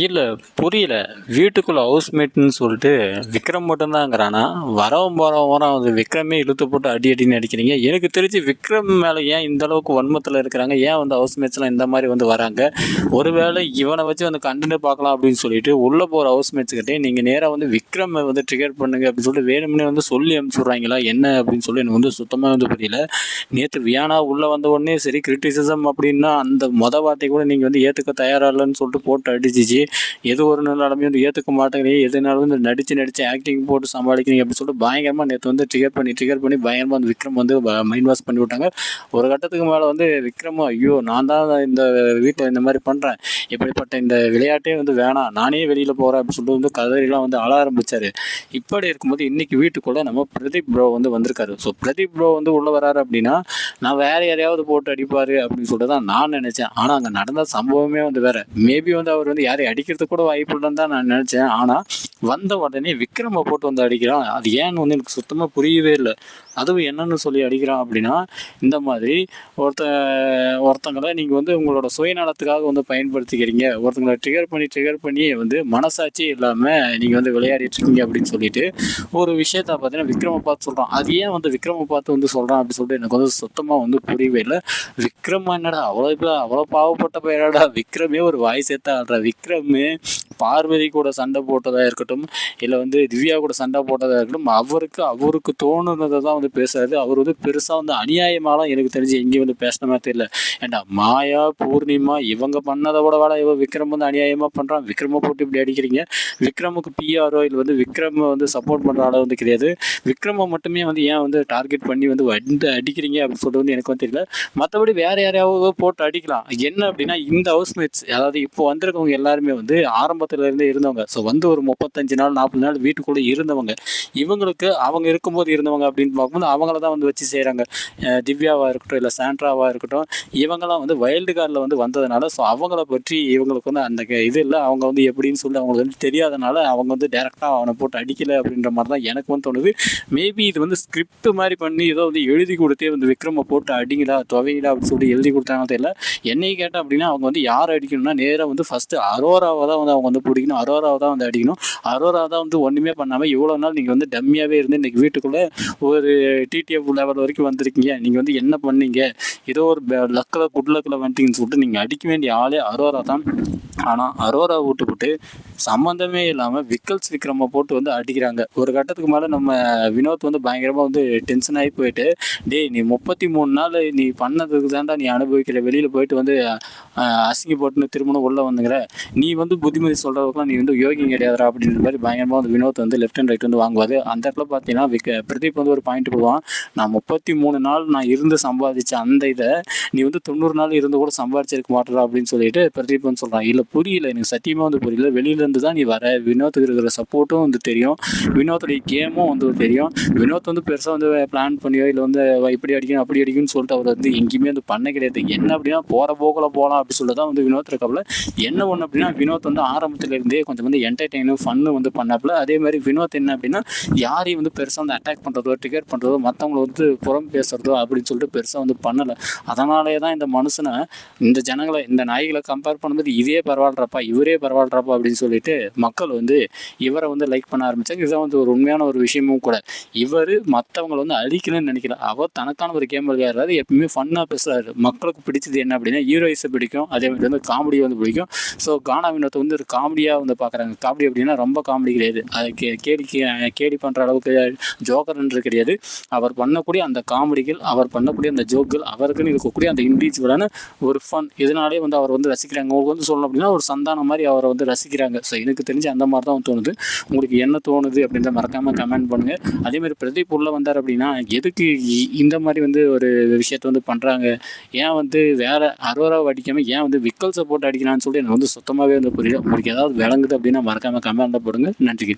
இல்லை புரியல. வீட்டுக்குள்ள ஹவுஸ்மேட்னு சொல்லிட்டு விக்ரம் மட்டும்தாங்கிறானா வரவும் போகிறவன் வரான் அது விக்ரமே இழுத்து போட்டு அடி அடின்னு அடிக்கிறீங்க. எனக்கு தெரிஞ்சு விக்ரம் மேலே ஏன் இந்த அளவுக்கு வன்மத்தில் இருக்கிறாங்க? ஏன் வந்து ஹவுஸ்மேட்ஸ்லாம் இந்த மாதிரி வந்து வராங்க? ஒருவேளை இவனை வச்சு வந்து கண்டுன்னு பார்க்கலாம் அப்படின்னு சொல்லிட்டு உள்ளே போகிற ஹவுஸ்மேட்ஸ்கிட்டே நீங்கள் நேராக வந்து விக்ரம் வந்து ட்ரிகர் பண்ணுங்க அப்படின்னு சொல்லிட்டு வேணும்னே வந்து சொல்லி அனுப்பிச்சுட்றாங்களா? என்ன அப்படின்னு சொல்லி எனக்கு வந்து சுத்தமாக வந்து புரியல. நேற்று வியானா உள்ளே வந்த உடனே சரி கிரிட்டிசிசம் அப்படின்னா அந்த மொத வார்த்தை கூட நீங்கள் வந்து ஏற்றுக்க தயாராக இல்லைன்னு சொல்லிட்டு போட்டு அடிச்சிச்சு. எது ஒரு நிலைமையும் வந்து ஏற்றுக்க மாட்டேங்கிறீங்க. எதுனாலும் வந்து நடித்து நடித்து ஆக்டிங் போட்டு சமாளிக்கிறீங்க அப்படின்னு சொல்லிட்டு பயங்கரமாக நேற்று வந்து ட்ரிகர் பண்ணி ட்ரிகர் பண்ணி பயங்கரமாக வந்து விக்ரம் வந்து மைண்ட் வாஷ் பண்ணி விட்டாங்க. ஒரு கட்டத்துக்கு மேலே வந்து விக்ரமும் ஐயோ நான் தான் இந்த வீட்டில் இந்த மாதிரி பண்ணுறேன் இப்படிப்பட்ட இந்த விளையாட்டே வந்து வேணாம். நானே வெளியில் போகிறேன் அப்படின்னு சொல்லிட்டு வந்து கதறிலாம் வந்து அழ ஆரம்பித்தார் இப்படி இருக்கும்போது இன்றைக்கி வீட்டுக்குள்ளே நம்ம பிரதீப் ப்ரோ வந்து வந்திருக்காரு. ஸோ பிரதீப் ப்ரோ வந்து உள்ளே வராரு அப்படின்னா நான் வேறு யாரையாவது போட்டு அடிப்பார் அப்படின்னு சொல்லிட்டு தான் நான் நினச்சேன். ஆனால் அங்கே நடந்த சம்பவமே வந்து வேற. மேபி வந்து அவர் வந்து யாரையும் அடிக்கிறதுக்கு கூட வாய்ப்பு இல்லைன்னு தான் நான் நினச்சேன். ஆனால் வந்த உடனே விக்ரமை போட்டு வந்து அடிக்கிறான். அது ஏன்னு வந்து எனக்கு சுத்தமாக புரியவே இல்லை. அதுவும் என்னன்னு சொல்லி அடிக்கிறான் அப்படின்னா இந்த மாதிரி ஒருத்த ஒருத்தங்களை நீங்கள் வந்து உங்களோட சுயநலத்துக்காக வந்து பயன்படுத்திக்கிறீங்க. ஒருத்தங்களை ட்ரிகர் பண்ணி ட்ரிகர் பண்ணி வந்து மனசாட்சி இல்லாமல் நீங்கள் வந்து விளையாடிட்டு இருக்கீங்க அப்படின்னு சொல்லிட்டு ஒரு விஷயத்த பார்த்தீங்கன்னா விக்ரமை பார்த்து சொல்கிறான் அது ஏன் வந்து விக்ரமை பார்த்து வந்து சொல்கிறான் அப்படின்னு சொல்லிட்டு எனக்கு வந்து சுத்தமாக வந்து புரியவே இல்லை. விக்ரம் என்னடா அவ்வளோ இப்போ அவ்வளோ பாவப்பட்ட பையனடா. விக்ரமே ஒரு வாய் சேர்த்தா ஆடுற விக்ரமே பார்வதி கூட சண்டை போட்டதாக இருக்கட்டும் இல்லை வந்து திவ்யா கூட சண்டை போட்டதாக இருக்கட்டும் அவருக்கு அவருக்கு தோணுனதை தான் வந்து பேசுறாரு. அவர் வந்து பெருசாக வந்து அநியாயமாலாம் எனக்கு தெரிஞ்சு எங்கேயும் வந்து பேசின மாதிரி தெரியல. ஏண்டா மாயா பூர்ணிமா இவங்க பண்ணதை விட வேலை இவன் விக்ரம் வந்து அநியாயமாக பண்ணுறான் விக்ரமை போட்டு இப்படி அடிக்கிறீங்க. விக்ரமுக்கு பிஆர்ஓ இல்லை வந்து விக்ரம் வந்து சப்போர்ட் பண்ணுற அளவு வந்து கிடையாது. விக்ரமை மட்டுமே வந்து ஏன் வந்து டார்கெட் பண்ணி வந்து வந்து அடிக்கிறீங்க அப்படின்னு சொல்லிட்டு வந்து எனக்கு வந்து தெரியல. மற்றபடி வேற யாரையாவது போட்டு அடிக்கலாம். என்ன அப்படின்னா இந்த ஹவுஸ்மேட்ஸ் அதாவது இப்போ வந்திருக்கவங்க எல்லாருமே வந்து ஆரம்பத்துல இருந்தே இருந்தவங்க. ஸோ வந்து ஒரு முப்பத்தஞ்சு நாள் நாற்பது நாள் வீட்டுக்குள்ளே இருந்தவங்க. இவங்களுக்கு அவங்க இருக்கும்போது இருந்தவங்க அப்படின்னு பார்க்கும்போது அவங்கள தான் வந்து வச்சு செய்கிறாங்க திவ்யாவாக இருக்கட்டும் இல்லை சாண்ட்ராவாக இருக்கட்டும் இவங்கெல்லாம் வந்து வைல்டு கார்டில் வந்து வந்ததுனால ஸோ அவங்கள பற்றி இவங்களுக்கு வந்து அந்த க- இது இல்லை. அவங்க வந்து எப்படின்னு சொல்லி அவங்களுக்கு வந்து தெரியாதனால அவங்க வந்து டேரெக்டாக அவனை போட்டு அடிக்கலை அப்படின்ற மாதிரி தான் எனக்கு வந்து தோணுது. மேபி இது வந்து ஸ்கிரிப்ட் மாதிரி பண்ணி ஏதோ வந்து எழுதி கொடுத்தே வந்து விக்ரமை போட்டு அடிங்கடா துவைங்கடா அப்படின்னு சொல்லி எழுதி கொடுத்தாங்க தெரியல. என்னை கேட்டால் அப்படின்னா அவங்க வந்து யார் அடிக்கணும்னா நேராக வந்து ஃபஸ்ட்டு அரோராவை தான் வந்து அவங்க வந்து பிடிக்கணும். அரோராவை தான் வந்து அடிக்கணும். அரோரா தான் வந்து ஒன்றுமே பண்ணாமல் இவ்வளோ நாள் நீங்கள் வந்து டம்மியாகவே இருந்து இன்றைக்கி வீட்டுக்குள்ளே ஒரு டிடிஎஃப் லெவல் வரைக்கும் வந்திருக்கீங்க. நீங்கள் வந்து என்ன பண்ணீங்க? ஏதோ ஒரு லக்கில் குட் லக்கில் வந்துட்டீங்கன்னு சொல்லிட்டு நீங்கள் அடிக்க வேண்டிய ஆளே அரோரா தான் ஆனால் அரோரா விட்டுப்புட்டு சம்மந்தமே இல்லாமல் விக்கல்ஸ் விக்ரமை போட்டு வந்து அடிக்கிறாங்க. ஒரு கட்டத்துக்கு மேலே நம்ம வினோத் வந்து பயங்கரமாக வந்து டென்ஷன் ஆகி போயிட்டு டேய் நீ முப்பத்தி மூணு நாள் நீ பண்ணதுக்கு தான்டா நீ அனுபவிக்கிற வெளியில் போயிட்டு வந்து அசிங்க போட்டுன்னு திரும்பணும் உள்ளே வந்துங்கிற நீ வந்து புத்திமதி சொல்கிறதுக்குலாம் நீ வந்து யோகி கிடையாதுரா அப்படின்ற மாதிரி பயங்கரமாக வந்து வினோத் வந்து லெஃப்ட் அண்ட் ரைட் வந்து வாங்குவாது அந்த இடத்துல பார்த்தீங்கன்னா விக பிரதீப் வந்து ஒரு பாயிண்ட் போடுவான். நான் முப்பத்தி மூணு நாள் நான் இருந்து சம்பாதிச்ச அந்த இதை நீ வந்து தொண்ணூறு நாள் இருந்து கூட சம்பாதிச்சிருக்க மாட்டேறா அப்படின்னு சொல்லிட்டு பிரதீப் வந்து சொல்கிறான் இல்லை புரியல எனக்கு சத்தியமாக வந்து புரியல. வெளியிலேருந்து தான் நீ வர. வினோத்துக்கு இருக்கிற சப்போர்ட்டும் வந்து தெரியும். வினோத்துடைய கேமும் வந்து தெரியும். வினோத் வந்து பெருசாக வந்து பிளான் பண்ணியோ இல்லை வந்து இப்படி அடிக்கணும் அப்படி அடிக்கணும்னு சொல்லிட்டு அவர் வந்து எங்கேயுமே வந்து பண்ண கிடையாது. என்ன அப்படின்னா போகிற போக்கில் போகலாம் அப்படி சொல்லிட்டு தான் வந்து வினோத் இருக்காப்புல. என்ன ஒன்று அப்படின்னா வினோத் வந்து ஆரம்பத்துல இருந்தே கொஞ்சம் வந்து என்டர்டெயினும் ஃபன்னு வந்து பண்ணாப்புல. அதே மாதிரி வினோத் என்ன அப்படின்னா யாரையும் வந்து பெருசாக வந்து அட்டாக் பண்ணுறதோ டிக்கெட் பண்ணுறதோ மற்றவங்கள வந்து புறம் பேசுறதோ அப்படின்னு சொல்லிட்டு பெருசாக வந்து பண்ணலை. அதனாலே தான் இந்த மனுஷனை இந்த ஜனங்களை இந்த நாய்களை கம்பேர் பண்ணும்போது இதே பரவாயில்றப்பா இவரே பரவாயில்றப்பா அப்படின்னு சொல்லிட்டு மக்கள் வந்து இவரை வந்து லைக் பண்ண ஆரம்பித்தாங்க இதுதான் வந்து ஒரு உண்மையான ஒரு விஷயமும் கூட. இவர் மற்றவங்களை வந்து அழிக்கணும்னு நினைக்கல. அவர் தனக்கான ஒரு கேம் விளையாடுறாரு எப்பவுமே ஃபன்னாக பேசுறாரு. மக்களுக்கு பிடிச்சது என்ன அப்படின்னா ஹீரோயிஸை பிடிக்கும் பிடிக்கும். அதே மாதிரி வந்து காமெடி வந்து பிடிக்கும். ஸோ கானா வினோத்தை வந்து ஒரு காமெடியாக வந்து பார்க்குறாங்க காமெடி அப்படின்னா ரொம்ப காமெடி கிடையாது. அது கே கேலி கே- பண்ணுற அளவுக்கு ஜோக்கர்ன்றது கிடையாது. அவர் பண்ணக்கூடிய அந்த காமெடிகள் அவர் பண்ணக்கூடிய அந்த ஜோக்குகள் அவருக்குன்னு இருக்கக்கூடிய அந்த இண்டிவிஜுவலான ஒரு ஃபன் இதனாலே வந்து அவர் வந்து ரசிக்கிறாங்க. உங்களுக்கு வந்து சொல்லணும் அப்படின்னா ஒரு சந்தானம் மாதிரி அவரை வந்து ரசிக்கிறாங்க. ஸோ எனக்கு தெரிஞ்சு அந்த மாதிரி தான் தோணுது. உங்களுக்கு என்ன தோணுது அப்படின்றத மறக்காமல் கமெண்ட் பண்ணுங்கள் அதேமாதிரி பிரதீப் உள்ளே வந்தார் அப்படின்னா எதுக்கு இந்த மாதிரி வந்து ஒரு விஷயத்தை வந்து பண்ணுறாங்க ஏன் வந்து வேறு அரோராவை அடிக்காமல் ஏன் வந்து விக்கல்ஸை போட்டு அடிக்கிறான்னு சொல்லி எனக்கு வந்து சுத்தமாகவே வந்து புரியல. உங்களுக்கு ஏதாவது விளங்குது அப்படின்னா மறக்காமல் கமெண்ட்டில் போடுங்க. நன்றி